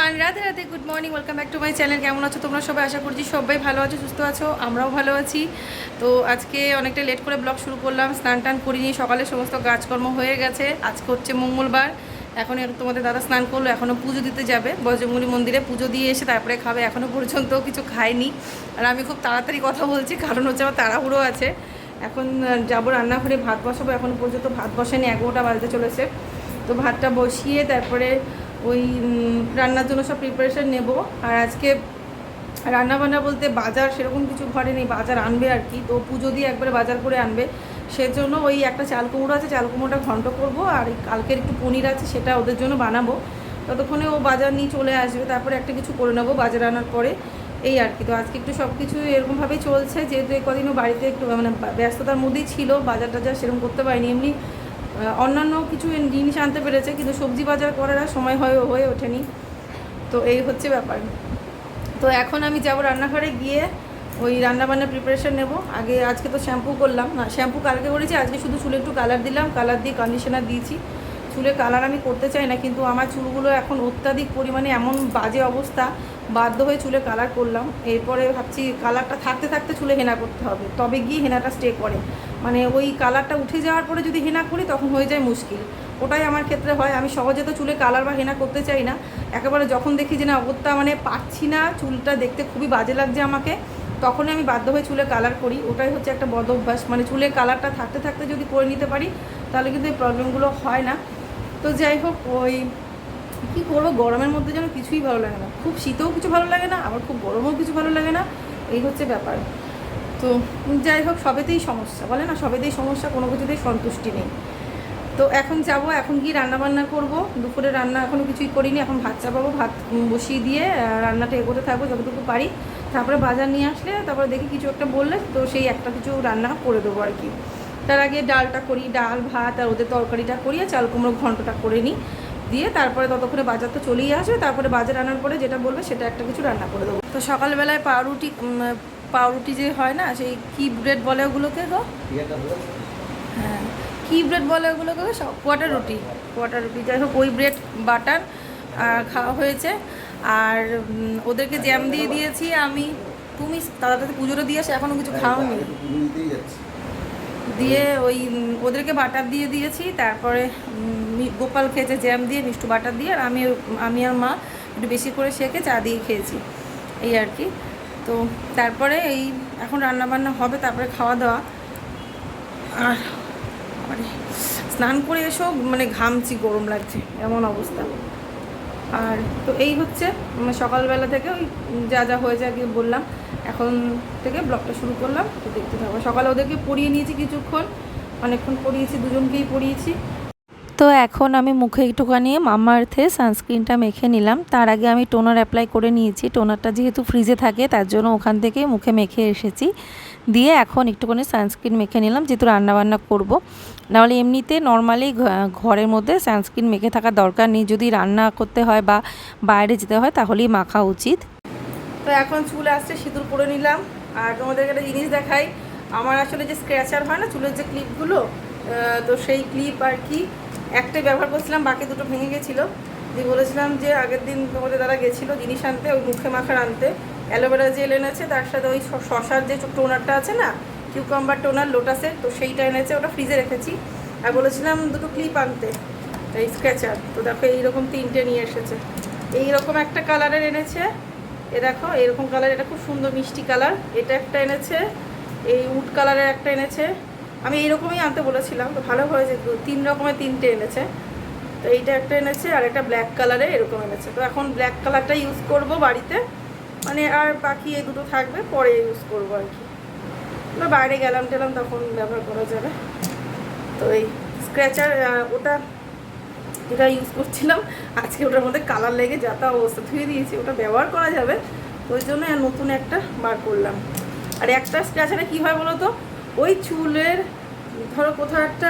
Everyone Radhe Radhe good morning welcome back to my channel কেমন আছো তোমরা? সবাই আশা করছি সবাই ভালো আছো, সুস্থ আছো, আমরাও ভালো আছি। তো আজকে অনেকটা লেট করে ব্লগ শুরু করলাম, স্নান টান করিনি, সকালে সমস্ত কাজকর্ম হয়ে গেছে। আজকে হচ্ছে মঙ্গলবার, এখন তোমাদের দাদা স্নান করল এখনও পুজো দিতে যাবে। বজরঙ্গলি মন্দিরে পুজো দিয়ে এসে তারপরে খাবে এখনও পর্যন্ত কিছু খায়নি। আর আমি খুব তাড়াতাড়ি কথা বলছি, কারণ হচ্ছে আমার তাড়াহুড়ো আছে। এখন যাব রান্নাঘরে, ভাত বসাবো এখনও পর্যন্ত ভাত বসেনি, এগারোটা বাজতে চলেছে। তো ভাতটা বসিয়ে তারপরে ওই রান্নার জন্য সব প্রিপারেশান নেব। আর আজকে রান্না বান্না বলতে বাজার সেরকম কিছু ঘরে নেই, বাজার আনবে আর কি। তো পুজো দিয়ে একবারে বাজার করে আনবে। সেজন্য ওই একটা চাল কুমড়ো আছে, চাল কুমড়োটা ঘন্ট করব। আর কালকের একটু পনির আছে, সেটা ওদের জন্য বানাবো। ততক্ষণে ও বাজার নিয়ে চলে আসবে, তারপরে একটা কিছু করে নেব বাজার আনার পরে। এই আর কি। তো আজকে একটু সব কিছু এরকমভাবেই চলছে, যেহেতু কদিনও বাড়িতে একটু মানে ব্যস্ততার মধ্যেই ছিল বাজার টাজার সেরকম করতে পারিনি। এমনি অন্যান্য কিছু জিনিস আনতে পেরেছে, কিন্তু সবজি বাজার করার আর সময় হয়ে হয়ে ওঠেনি। তো এই হচ্ছে ব্যাপার। তো এখন আমি যাব রান্নাঘরে গিয়ে ওই রান্নাবান্নার প্রিপারেশন নেব। আগে আজকে তো শ্যাম্পু করলাম। না শ্যাম্পু কালকে করেছি, আজকে শুধু চুলে একটু কালার দিলাম। কালার দিয়ে কন্ডিশনার দিয়েছি। চুলে কালার আমি করতে চাই না, কিন্তু আমার চুলগুলো এখন অত্যাধিক পরিমাণে এমন বাজে অবস্থা, বাধ্য হয়ে চুলে কালার করলাম। এরপরে ভাবছি কালারটা থাকতে থাকতে চুলে হেনা করতে হবে। তবে গিয়ে হেনাটা স্টে করে। মানে ওই কালারটা উঠে যাওয়ার পরে যদি হেনা করি তখন হয়ে যায় মুশকিল। ওটাই আমার ক্ষেত্রে হয়। আমি সহজে তো চুলে কালার বা হেনা করতে চাই না। একেবারে যখন দেখি যে না অগত্যা মানে পাচ্ছি না, চুলটা দেখতে খুবই বাজে লাগছে আমাকে, তখনই আমি বাধ্য হয়ে চুলে কালার করি। ওটাই হচ্ছে একটা বদ অভ্যাস। মানে চুলে কালারটা থাকতে থাকতে যদি করে নিতে পারি, তাহলে কিন্তু এই প্রবলেমগুলো হয় না। তো যাই হোক, ওই কী করব? গরমের মধ্যে যেন কিছুই ভালো লাগে না। খুব শীতেও কিছু ভালো লাগে না, আবার খুব গরমেও কিছু ভালো লাগে না। এই হচ্ছে ব্যাপার। তো যাই হোক, সবেতেই সমস্যা। বলে না, সবেতেই সমস্যা, কোনো কিছুতেই সন্তুষ্টি নেই। তো এখন যাব, এখন গিয়ে রান্না বান্না করব। দুপুরে রান্না এখনও কিছুই করিনি, এখন ভাত চাপাবো, ভাত বসিয়ে দিয়ে রান্নাটা এগোতে থাকব যতটুকু পারি। তারপরে বাজার নিয়ে আসলে তারপরে দেখি কিছু একটা বললে, তো সেই একটা কিছু রান্না করে দেবো আর কি। তার আগে ডালটা করি, ডাল, ভাত আর ওদের তরকারিটা করি, আর চাল কুমড়ো ঘন্টটা করে নিই। দিয়ে তারপরে ততক্ষণে বাজার তো চলেই আসবে, তারপরে বাজার আনার পরে যেটা বলবে সেটা একটা কিছু রান্না করে দেবো। তো সকালবেলায় পাউরুটি পাউরুটি যে হয় না, সেই কি ব্রেড বলে ওগুলোকে গো? হ্যাঁ কি ব্রেড বলে ওগুলোকে গো? সব কোয়াটার রুটি কোয়াটার রুটি। যাই হোক, ওই ব্রেড, বাটার খাওয়া হয়েছে। আর ওদেরকে জ্যাম দিয়ে দিয়েছি আমি। তুমি তাড়াতাড়ি পুজোটা দিয়ে আসে এখনও কিছু খাওয়ানি দিয়ে ওই ওদেরকে বাটার দিয়ে দিয়েছি। তারপরে গোপাল খেয়েছে জ্যাম দিয়ে, মিষ্টু বাটার দিয়ে। আর আমি আমি আর মা একটু বেশি করে শেখে চা দিয়ে খেয়েছি। এই আর কি। তো তারপরে এই এখন রান্না বান্না হবে, তারপরে খাওয়া দাওয়া আর মানে স্নান করে এসেও মানে ঘামছি, গরম লাগছে, এমন অবস্থা। আর তো এই হচ্ছে মানে সকালবেলা থেকে ওই যা যা হয়েছে আগে বললাম। এখন থেকে ব্লগটা শুরু করলাম, তো দেখতে থাকব সকালে ওদেরকে পড়িয়ে নিয়েছি কিছুক্ষণ, অনেকক্ষণ পড়িয়েছি, দুজনকেই পড়িয়েছি। তো এখন আমি মুখে একটুখানি মামা আর্থে সানস্ক্রিনটা মেখে নিলাম। তার আগে আমি টোনার অ্যাপ্লাই করে নিয়েছি। টোনারটা যেহেতু ফ্রিজে থাকে, তার জন্য ওখান থেকে মুখে মেখে এসেছি। দিয়ে এখন একটুখানি সানস্ক্রিন মেখে নিলাম, যেহেতু রান্নাবান্না করব। নাহলে এমনিতে নর্মালি ঘরের মধ্যে সানস্ক্রিন মেখে থাকার দরকার নেই। যদি রান্না করতে হয় বা বাইরে যেতে হয়, তাহলেই মাখা উচিত। তো এখন চুল আসছে, সিঁদুর পরে নিলাম। আর তোমাদেরকে একটা জিনিস দেখাই। আমার আসলে যে স্ক্র্যাচার হয় না, চুলের যে ক্লিপগুলো তো সেই ক্লিপ আর কি একটাই ব্যবহার করছিলাম, বাকি দুটো ভেঙে গেছিল। দিয়ে বলেছিলাম যে আগের দিন তোমাদের দ্বারা গেছিল জিনিস আনতে, ওই মুখে মাখার আনতে। অ্যালোভেরা জেল এনেছে, তার সাথে ওই শশার যে টোনারটা আছে না কিউকাম্বার টোনার লোটাসের তো সেইটা এনেছে, ওটা ফ্রিজে রেখেছি। আর বলেছিলাম দুটো ক্লিপ আনতে, এই স্ক্র্যাচার তো দেখো এইরকম তিনটে নিয়ে এসেছে। এইরকম একটা কালারের এনেছে, এ দেখো এরকম কালার এটা খুব সুন্দর মিষ্টি কালার এটা একটা এনেছে, এই উড কালারের একটা এনেছে। আমি এইরকমই আনতে বলেছিলাম, তো ভালো হয়েছে তিন রকমের তিনটে এনেছে। তো এইটা একটা এনেছে, আর একটা ব্ল্যাক কালারে এরকম এনেছে। তো এখন ব্ল্যাক কালারটা ইউজ করব বাড়িতে। মানে আর বাকি এই দুটো থাকবে, পরে ইউজ করব আর কি। বাইরে গেলাম টেলাম, তখন ব্যবহার করা যাবে। তো এই স্ক্র্যাচার ওটা যেটা ইউজ করছিলাম, আজকে ওটার মধ্যে কালার লেগে যাতা অবস্থা ধুয়ে দিয়েছি, ওটা ব্যবহার করা যাবে। ওই জন্য নতুন একটা বার করলাম। আর একটা স্ক্র্যাচারে কী হয় বলো তো ওই চুলের, ধরো কোথাও একটা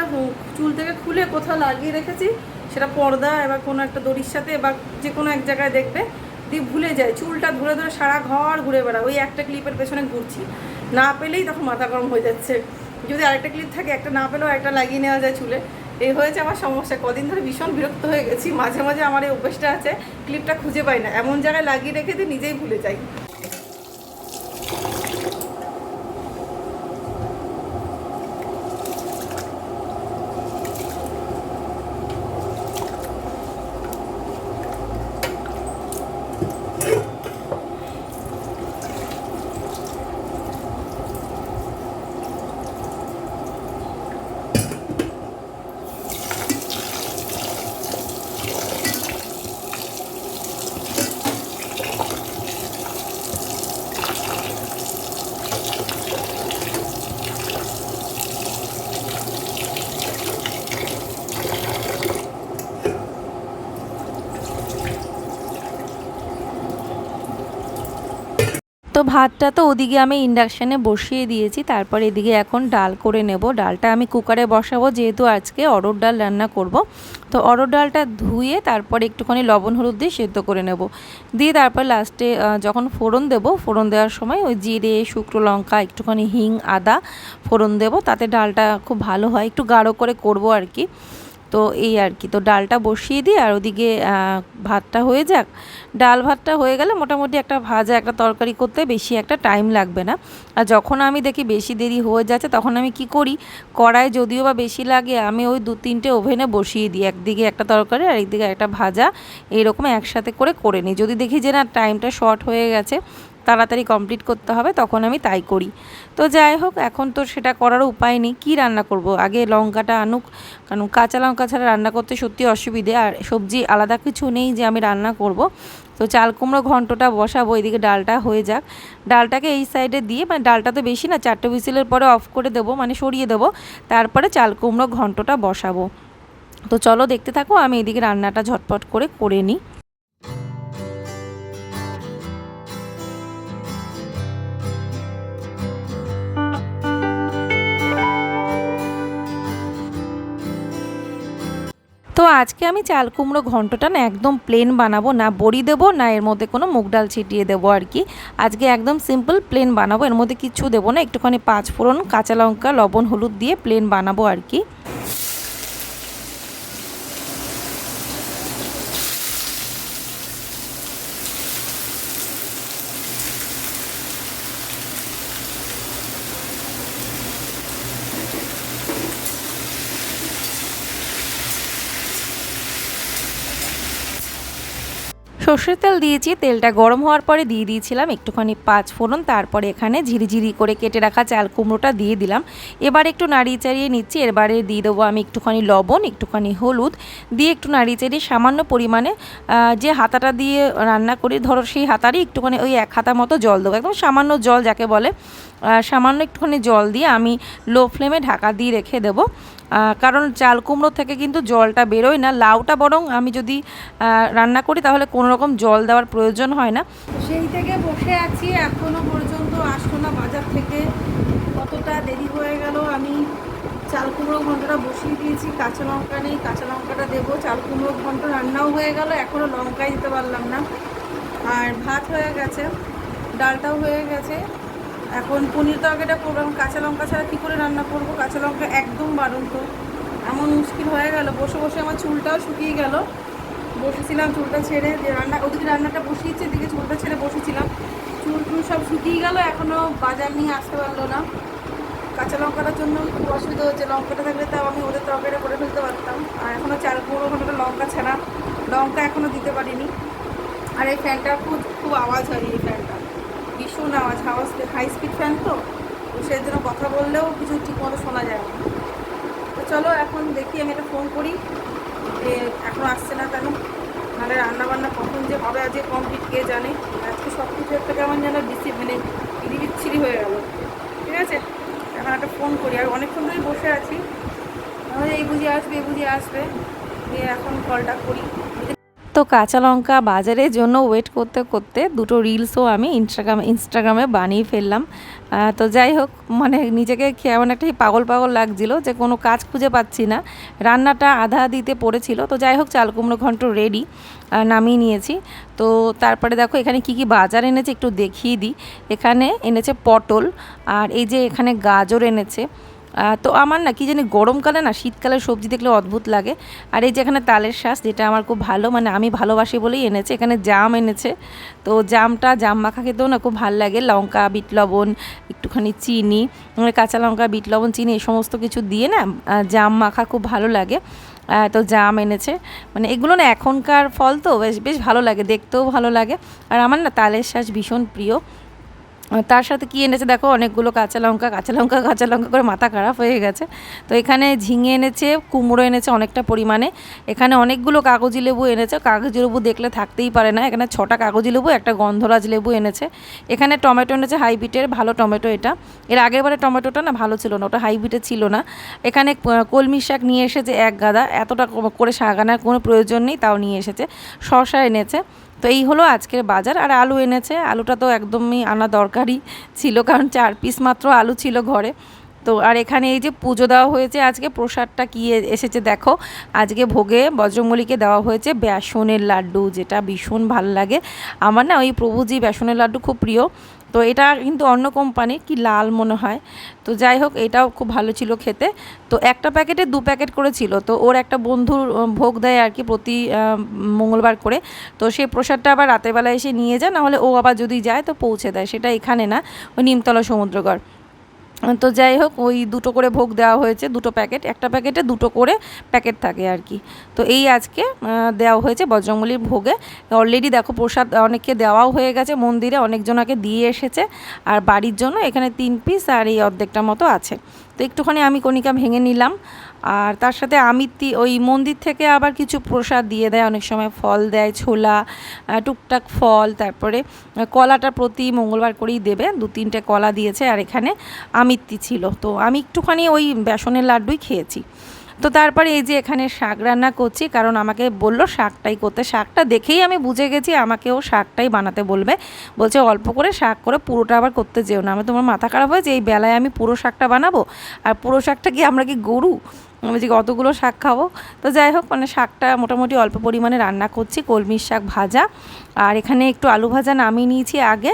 চুল থেকে খুলে কোথাও লাগিয়ে রেখেছি, সেটা পর্দা এবার কোনো একটা দড়ির সাথে বা যে কোনো এক জায়গায় দেখবে, দিয়ে ভুলে যায়। চুলটা ধরে ধরে সারা ঘর ঘুরে বেড়া ওই একটা ক্লিপের পেছনে ঘুরছি। না পেলেই তখন মাথা গরম হয়ে যাচ্ছে। যদি আরেকটা ক্লিপ থাকে, একটা না পেলেও একটা লাগিয়ে নেওয়া যায় চুলে। এই হয়েছে আমার সমস্যা। কদিন ধরে ভীষণ বিরক্ত হয়ে গেছি। মাঝে মাঝে আমার এই অভ্যেসটা আছে ক্লিপটা খুঁজে পাই না। এমন জায়গায় লাগিয়ে রেখে দিয়ে নিজেই ভুলে যাই। তো ভাতটা তো ওদিকে আমি ইন্ডাকশানে বসিয়ে দিয়েছি, তারপর এদিকে এখন ডাল করে নেব। ডালটা আমি কুকারে বসাবো, যেহেতু আজকে অরড় ডাল রান্না করব। তো অরড় ডালটা ধুয়ে তারপর একটুখানি লবণ, হলুদ দিয়ে সেদ্ধ করে নেব। দিয়ে তারপর লাস্টে যখন ফোড়ন দেব, ফোড়ন দেওয়ার সময় ওই জিরে, শুকনো লঙ্কা, একটুখানি হিং, আদা ফোড়ন দেব। তাতে ডালটা খুব ভালো হয়, একটু গাঢ় করে করব আর কি। তো এই আর কি, তো ডালটা বসিয়ে দিই আর ওদিকে ভাতটা হয়ে যাক। ডাল ভাতটা হয়ে গেলে মোটামুটি একটা ভাজা, একটা তরকারি করতে বেশি একটা টাইম লাগবে না। আর যখন আমি দেখি বেশি দেরি হয়ে যাচ্ছে, তখন আমি কি করি? কড়াই যদিও বা বেশি লাগে, আমি ওই দু তিনটে ওভেনে বসিয়ে দিই। একদিকে একটা তরকারি আর একদিকে একটা ভাজা এইরকম একসাথে করে করে নিই। যদি দেখি যে না, টাইমটা শর্ট হয়ে গেছে তাড়াতাড়ি কমপ্লিট করতে হবে, তখন আমি তাই করি। তো যাই হোক, এখন তো সেটা করার উপায় নেই, কী রান্না করব? আগে লঙ্কাটা আনুক, কারণ কাঁচা লঙ্কা ছাড়া রান্না করতে সত্যি অসুবিধে, আর সবজি আলাদা কিছু নেই যে আমি রান্না করব। তো চাল কুমড়ো ঘন্টটা বসাবো, এদিকে ডালটা হয়ে যাক। ডালটাকে এই সাইডে দিয়ে মানে ডালটা তো বেশি না, চারটে হুইসেলের পরে অফ করে দেবো মানে সরিয়ে দেবো, তারপরে চাল কুমড়ো ঘন্টটা বসাবো। তো চলো দেখতে থাকো, আমি এদিকে রান্নাটা ঝটপট করে করে নিই। আজকে আমি চাল কুমড়ো ঘন্টটা না একদম প্লেন বানাবো, না বড়ি দেবো, না এর মধ্যে কোনো মুগ ডাল ছিটিয়ে দেবো আর কি। আজকে একদম সিম্পল প্লেন বানাবো, এর মধ্যে কিছু দেবো না, একটুখানি পাঁচ ফোড়ন কাঁচা লঙ্কা, লবণ, হলুদ দিয়ে প্লেন বানাবো আর কি। সর্ষের তেল দিয়েছি, তেলটা গরম হওয়ার পরে দিয়ে দিয়েছিলাম, একটুখানি পাঁচ ফোড়ন, তারপরে এখানে ঝিরিঝিরি করে কেটে রাখা চাল কুমড়োটা দিয়ে দিলাম। এবার একটু নাড়িয়ে চাড়িয়ে নিচ্ছি এবারে দিয়ে দেবো আমি একটুখানি লবণ, একটুখানি হলুদ, দিয়ে একটু নাড়িয়ে চাড়িয়ে সামান্য পরিমাণে যে হাতাটা দিয়ে রান্না করি, ধরো সেই হাতারই একটুখানি ওই এক হাতা মতো জল দেবো, একদম সামান্য জল যাকে বলে সামান্য একটুখানি জল দিয়ে আমি লো ফ্লেমে ঢাকা দিয়ে রেখে দেবো। কারণ চাল কুমড়ো থেকে কিন্তু জলটা বেরোয় না, লাউটা বরং আমি যদি রান্না করি তাহলে কোনো রকম জল দেওয়ার প্রয়োজন হয় না। সেই থেকে বসে আছি, এখনও পর্যন্ত আসলো না বাজার থেকে। কতটা দেরি হয়ে গেল, আমি চাল কুমড়ো ঘন্টটা বসিয়ে দিয়েছি, কাঁচা লঙ্কা নেই, কাঁচা লঙ্কাটা দেবো। চাল কুমড়ো ঘন্ট রান্নাও হয়ে গেল এখনও লঙ্কাই দিতে পারলাম না। আর ভাত হয়ে গেছে, ডালটাও হয়ে গেছে। এখন পনির তরকারিটা করব, এখন কাঁচা লঙ্কা ছাড়া কী করে রান্না করব? কাঁচা লঙ্কা একদম বারণ তো এমন মুশকিল হয়ে গেল, বসে বসে আমার চুলটাও শুকিয়ে গেল। বসেছিলাম চুলটা ছেড়ে, যে রান্না, ওদিকে রান্নাটা বসিয়েছে, এদিকে চুলটা ছেড়ে বসেছিলাম। চুল টুল সব শুকিয়ে গেল এখনও বাজার নিয়ে আসতে পারল না। কাঁচা লঙ্কাটার জন্য খুব অসুবিধা হচ্ছে, লঙ্কাটা থাকলে তাও আমি ওদের তরকারি করে ফেলতে পারতাম। আর এখনও চার কুমড়ো ঘণ্টা লঙ্কা ছাড়া, লঙ্কা এখনও দিতে পারিনি। আর এই ফ্যানটা খুব খুব আওয়াজ হয় এই ফ্যানটা ভীষণ আওয়াজ আওয়াজ হাই স্পিড ফ্যান তো সেই জন্য কথা বললেও কিছু ঠিক মতো শোনা যায় না। তো চলো এখন দেখি, আমি একটা ফোন করি। যে এখনও আসছে না কেন? নাহলে রান্না বান্না কখন যে হবে, আজকে কমপ্লিট কে জানে? আজকে সব কিছু একটা কেমন যেন বিসি মানে বিচ্ছিরি হয়ে গেল। ঠিক আছে? এখন একটা ফোন করি। আর অনেকক্ষণ ধরেই বসে আছি। তাহলে এই বুঝি আসবে, এই বুঝি আসবে। দিয়ে এখন কলটা করি। তো কাঁচা লঙ্কা বাজারের জন্য ওয়েট করতে করতে দুটো রিলসও আমি ইনস্টাগ্রাম ইনস্টাগ্রামে বানিয়ে ফেললাম। তো যাই হোক মানে নিজেকে কেমন একটা পাগল পাগল লাগছিল যে কোনো কাজ খুঁজে পাচ্ছি না। রান্নাটা আধা দিতে পড়েছিল, তো যাই হোক, চাল কুমড়ো ঘন্ট রেডি নামিয়ে নিয়েছি। তো তারপরে দেখো, এখানে কি কি বাজার এনেছে একটু দেখিয়ে দিই। এখানে এনেছে পটল, আর এই যে এখানে গাজর এনেছে। তো আমার না কি জানি গরমকালে না শীতকালের সবজি দেখলে অদ্ভুত লাগে। আর এই যে এখানে তালের শ্বাস যেটা আমার খুব ভালো মানে আমি ভালোবাসি বলেই এনেছে, এখানে জাম এনেছে। তো জামটা, জাম মাখা খেতেও না খুব ভালো লাগে। লঙ্কা, বিট লবণ, একটুখানি চিনি মানে কাঁচা লঙ্কা, বিট লবণ, চিনি, এই সমস্ত কিছু দিয়ে না জাম মাখা খুব ভালো লাগে। তো জাম এনেছে। মানে এগুলো না এখনকার ফল তো, বেশ বেশ ভালো লাগে, দেখতেও ভালো লাগে। আর আমার না তালের শ্বাস ভীষণ প্রিয়। তার সাথে কি এনেছে দেখো, অনেকগুলো কাঁচা লঙ্কা কাঁচা লঙ্কা কাঁচা লঙ্কা করে মাথা খারাপ হয়ে গেছে। তো এখানে ঝিঙে এনেছে, কুমড়ো এনেছে অনেকটা পরিমাণে। এখানে অনেকগুলো কাগজি লেবু এনেছে। কাগজি লেবু দেখলে থাকতেই পারে না। এখানে ছটা কাগজি লেবু, একটা গন্ধরাজ লেবু এনেছে। এখানে টমেটো এনেছে, হাইব্রিডের, ভালো টমেটো এটা। এর আগের বারে টমেটোটা না ভালো ছিল না, ওটা হাইব্রিডের ছিল না। এখানে কলমি শাক নিয়ে এসেছে এক গাদা। এতটা করে আনার কোনো প্রয়োজন নেই, তাও নিয়ে এসেছে। শশা এনেছে। তো এই হলো আজকের বাজার। আর আলু এনেছে। আলুটা তো একদমই আনা দরকারই ছিল, কারণ চার পিস মাত্র আলু ছিল ঘরে। তো আর এখানে এই যে পুজো দেওয়া হয়েছে আজকে, প্রসাদটা কী এসেছে দেখো। আজকে ভোগে বজ্রমলিকে দেওয়া হয়েছে বেসনের লাড্ডু, যেটা ভীষণ ভালো লাগে। আমার না ওই প্রভুজি বেসনের লাড্ডু খুব প্রিয়। তো এটা কিন্তু অন্য কোম্পানির কি লাল মনে হয়। তো যাই হোক, এটাও খুব ভালো ছিল খেতে। তো একটা প্যাকেটে দু প্যাকেট করে ছিল তো ওর একটা বন্ধুর ভোগ দেয় আর কি প্রতি মঙ্গলবার করে। তো সেই প্রসাদটা আবার রাতের বেলা এসে নিয়ে যায়, নাহলে ও আবার যদি যায় তো পৌঁছে দেয়। সেটা এখানে না, ওই নিমতলা সমুদ্রগড়। তো যাই হোক, ওই দুটো করে ভোগ দেওয়া হয়েছে, দুটো প্যাকেট। একটা প্যাকেটে দুটো করে প্যাকেট থাকে আর কি। তো এই আজকে দেওয়া হয়েছে বজরঙ্গলির ভোগে। অলরেডি দেখো প্রসাদ অনেককে দেওয়াও হয়ে গেছে মন্দিরে, অনেকজনাকে দিয়ে এসেছে। আর বাড়ির জন্য এখানে তিন পিস আর এই অর্ধেকটা মতো আছে। তো একটুখানি আমি কণিকা ভেঙে নিলাম। আর তার সাথে আমিত্তি, ওই মন্দির থেকে আবার কিছু প্রসাদ দিয়ে দেয়। অনেক সময় ফল দেয়, ছোলা টুকটাক ফল, তারপরে কলাটা প্রতি মঙ্গলবার করেই দেবে। দু তিনটে কলা দিয়েছে আর এখানে আমিত্তি ছিল। তো আমি একটুখানি ওই বেসনের লাড্ডুই খেয়েছি। তো তারপরে এই যে এখানে শাক রান্না করছি, কারণ আমাকে বলল শাকটাই করতে। শাকটা দেখেই আমি বুঝে গেছি আমাকে ও শাকটাই বানাতে বলবে। বলছে অল্প করে শাক করে পুরোটা আবার করতে যেও না। আমি তোমার মাথা খারাপ হয়েছে? এই বেলায় আমি পুরো শাকটা বানাবো? আর পুরো শাকটা কি আমরা কি গরু? বলছি, অতগুলো শাক খাব? তো যাই হোক মানে শাকটা মোটামুটি অল্প পরিমাণে রান্না করছি, কলমির শাক ভাজা। আর এখানে একটু আলু ভাজা নামিয়ে নিয়েছি আগে।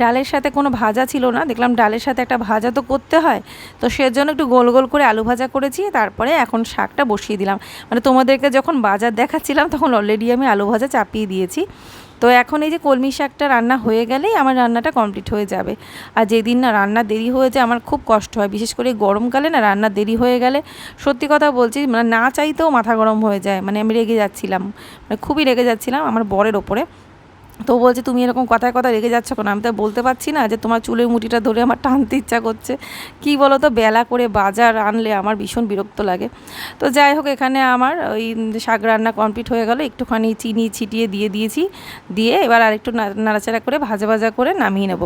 ডালের সাথে কোনো ভাজা ছিল না, দেখলাম ডালের সাথে একটা ভাজা তো করতে হয়। তো সেজন্য একটু গোল গোল করে আলু ভাজা করেছি, তারপরে এখন শাকটা বসিয়ে দিলাম। মানে তোমাদেরকে যখন বাজার দেখাচ্ছিলাম, তখন অলরেডি আমি আলু ভাজা চাপিয়ে দিয়েছি। তো এখন এই যে কলমি শাকটা রান্না হয়ে গেলেই আমার রান্নাটা কমপ্লিট হয়ে যাবে। আর যেদিন না রান্না দেরি হয়ে যায়, আমার খুব কষ্ট হয়। বিশেষ করে গরমকালে না রান্না দেরি হয়ে গেলে সত্যি কথা বলছি মানে না চাইতেও মাথা গরম হয়ে যায়। মানে আমি রেগে যাচ্ছিলাম মানে খুবই রেগে যাচ্ছিলাম আমার বরের ওপরে। তো বলছে, তুমি এরকম কথায় কথা রেগে যাচ্ছ কেন? আমি তো বলতে পারছি না যে তোমার চুলের মুটিটা ধরে আমার টানতে ইচ্ছা করছে। কি বলো তো বেলা করে বাজার আনলে আমার ভীষণ বিরক্ত লাগে। তো যাই হোক, এখানে আমার ওই শাক রান্না কমপ্লিট হয়ে গেল। একটুখানি চিনি ছিটিয়ে দিয়ে দিয়েছি। দিয়ে এবার আর একটু নাড়াচাড়া করে ভাজা ভাজা করে নামিয়ে নেব।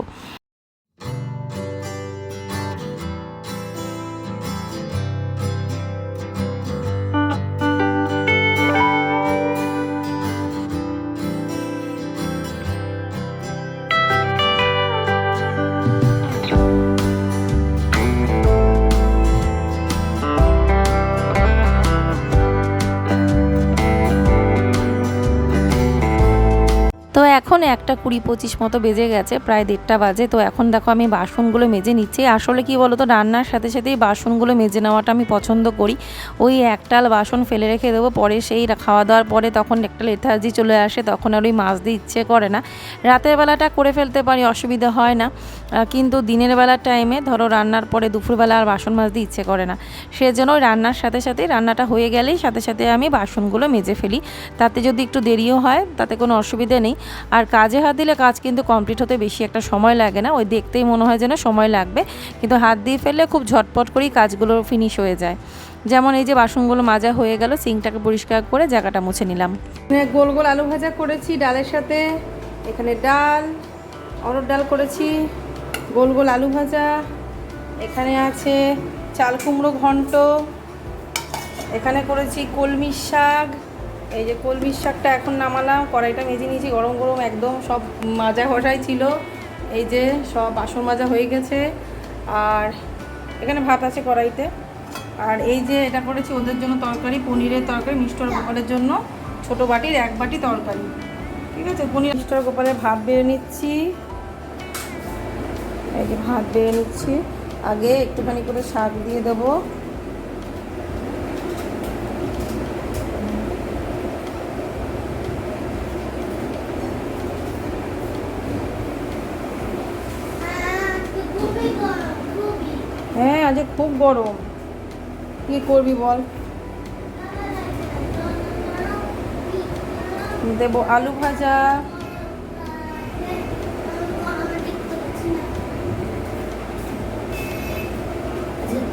এখন একটা কুড়ি পঁচিশ মতো বেজে গেছে, প্রায় দেড়টা বাজে। তো এখন দেখো আমি বাসনগুলো মেজে নিচ্ছি। আসলে কি বলো তো রান্নার সাথে সাথেই বাসনগুলো মেজে নেওয়াটা আমি পছন্দ করি। ওই একটাল বাসন ফেলে রেখে দেবো, পরে সেই খাওয়া দাওয়ার পরে তখন একটা লেথার্জি চলে আসে, তখন আর ওই মাছ দিয়ে ইচ্ছে করে না। রাতের বেলাটা করে ফেলতে পারি, অসুবিধা হয় না। কিন্তু দিনের বেলার টাইমে ধরো রান্নার পরে দুপুরবেলা আর বাসন মাজতে ইচ্ছে করে না। সেজন্য রান্নার সাথে সাথেই রান্নাটা হয়ে গেলেই সাথে সাথে আমি বাসনগুলো মেজে ফেলি। তাতে যদি একটু দেরিও হয়, তাতে কোনো অসুবিধে নেই। আর কাজে হাত দিলে কাজ কিন্তু কমপ্লিট হতে বেশি একটা সময় লাগে না। ওই দেখতেই মনে হয় যেন সময় লাগবে। কিন্তু হাত দিয়ে ফেললে খুব ঝটপট করেই কাজগুলো ফিনিশ হয়ে যায়। যেমন এই যে বাসনগুলো মাজা হয়ে গেল সিঙ্কটাকে পরিষ্কার করে জায়গাটা মুছে নিলাম। গোল গোল আলু ভাজা করেছি ডালের সাথে। এখানে ডাল অরড় ডাল করেছি, গোল গোল আলু ভাজা। এখানে আছে চাল কুমড়ো ঘন্ট। এখানে করেছি কলমির শাক। এই যে কলমির শাকটা এখন নামালাম, কড়াইটা মেজে নিয়েছি, গরম গরম একদম সব মাজা ঘষাই ছিল। এই যে সব বাসন মাজা হয়ে গেছে। আর এখানে ভাত আছে কড়াইতে। আর এই যে এটা করেছি ওদের জন্য তরকারি, পনিরের তরকারি, মিষ্টর গোপালের জন্য ছোট বাটির, এক বাটি তরকারি। ঠিক আছে? পনির, মিষ্টর গোপালের ভাত বেড়ে নিচ্ছি। এই যে ভাত বেড়ে নিচ্ছি। আগে একটুখানি করে শাক দিয়ে দেবো। আজ খুব গরম। কি করবি বল? দেবো আলু ভাজা।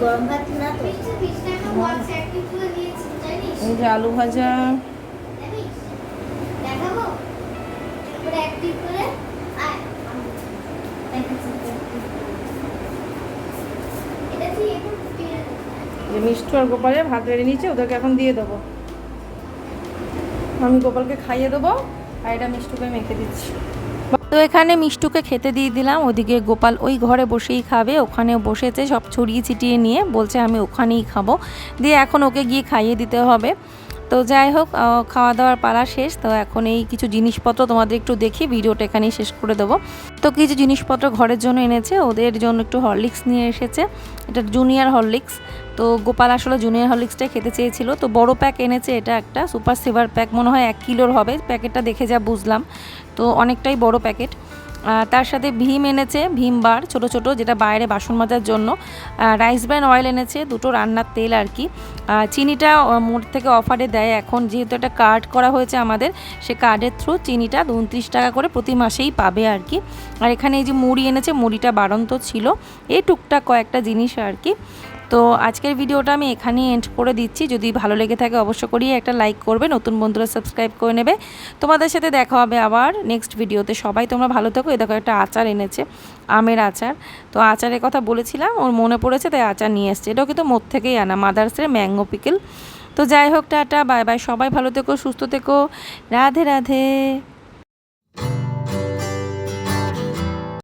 গরম ভাত না তো? এই যে আলু ভাজা দেখাবো এরপরে অ্যাক্টিভ করে আয় দেখাচ্ছি এটা কি এখন পেয়ে আর গোপালের ভাত বেড়ে নিচ্ছে ওদেরকে এখন দিয়ে দেবো। আমি গোপালকে খাইয়ে দেবো, আর এটা মিষ্টুকে মেখে দিচ্ছি। তো এখানে মিষ্টুকে খেতে দিয়ে দিলাম, ওদিকে গোপাল ওই ঘরে বসেই খাবে, ওখানে বসেছে সব ছড়িয়ে ছিটিয়ে নিয়ে, বলছে আমি ওখানেই খাব। দিয়ে এখন ওকে গিয়ে খাইয়ে দিতে হবে। তো যাই হোক খাওয়া দাওয়ার পালা শেষ। তো এখন এই কিছু জিনিসপত্র তোমাদের একটু দেখি, ভিডিওটা এখানেই শেষ করে দেবো। তো কিছু জিনিসপত্র ঘরের জন্য এনেছে, ওদের জন্য একটু হরলিক্স নিয়ে এসেছে। এটা জুনিয়র হরলিক্স। তো গোপাল আসলে জুনিয়র হরলিক্সটাই খেতে চেয়েছিল। তো বড় প্যাক এনেছে, এটা একটা সুপার সিভার প্যাক। মনে হয় এক কিলোর হবে, প্যাকেটটা দেখে যা বুঝলাম। তো অনেকটাই বড় প্যাকেট। তার সাথে ভীম এনেছে, ভীম বার, ছোটো ছোটো, যেটা বাইরে বাসন মাজার জন্য। রাইস ব্র্যান অয়েল এনেছে, দুটো রান্নার তেল আর কি। চিনিটা মোড় থেকে অফারে দেয়। এখন যেহেতু একটা কার্ড করা হয়েছে আমাদের, সে কার্ডের থ্রু চিনিটা উনত্রিশ টাকা করে প্রতি মাসেই পাবে আর কি। আর এখানে এই যে মুড়ি এনেছে, মুড়িটা বাড়ন্ত ছিল। এই টুকটাক কয়েকটা জিনিস আর কি। তো আজকের ভিডিওটা আমি এখানেই এন্ড করে দিচ্ছি। যদি ভালো লেগে থাকে অবশ্য করিয়ে একটা লাইক করবে, নতুন বন্ধুরা সাবস্ক্রাইব করে নেবে। তোমাদের সাথে দেখা হবে আবার নেক্সট ভিডিওতে। সবাই তোমরা ভালো থাকো। এ দেখো একটা আচার এনেছে, আমের আচার। তো আচারের কথা বলেছিলাম, ওর মনে পড়েছে তাই আচার নিয়ে এসছে। এটাও কিন্তু মোট থেকেই আনা মাদার্সের ম্যাঙ্গো পিকেল তো যাই হোক, টাটা বাই বাই সবাই ভালো থেকো, সুস্থ থেকো। রাধে রাধে।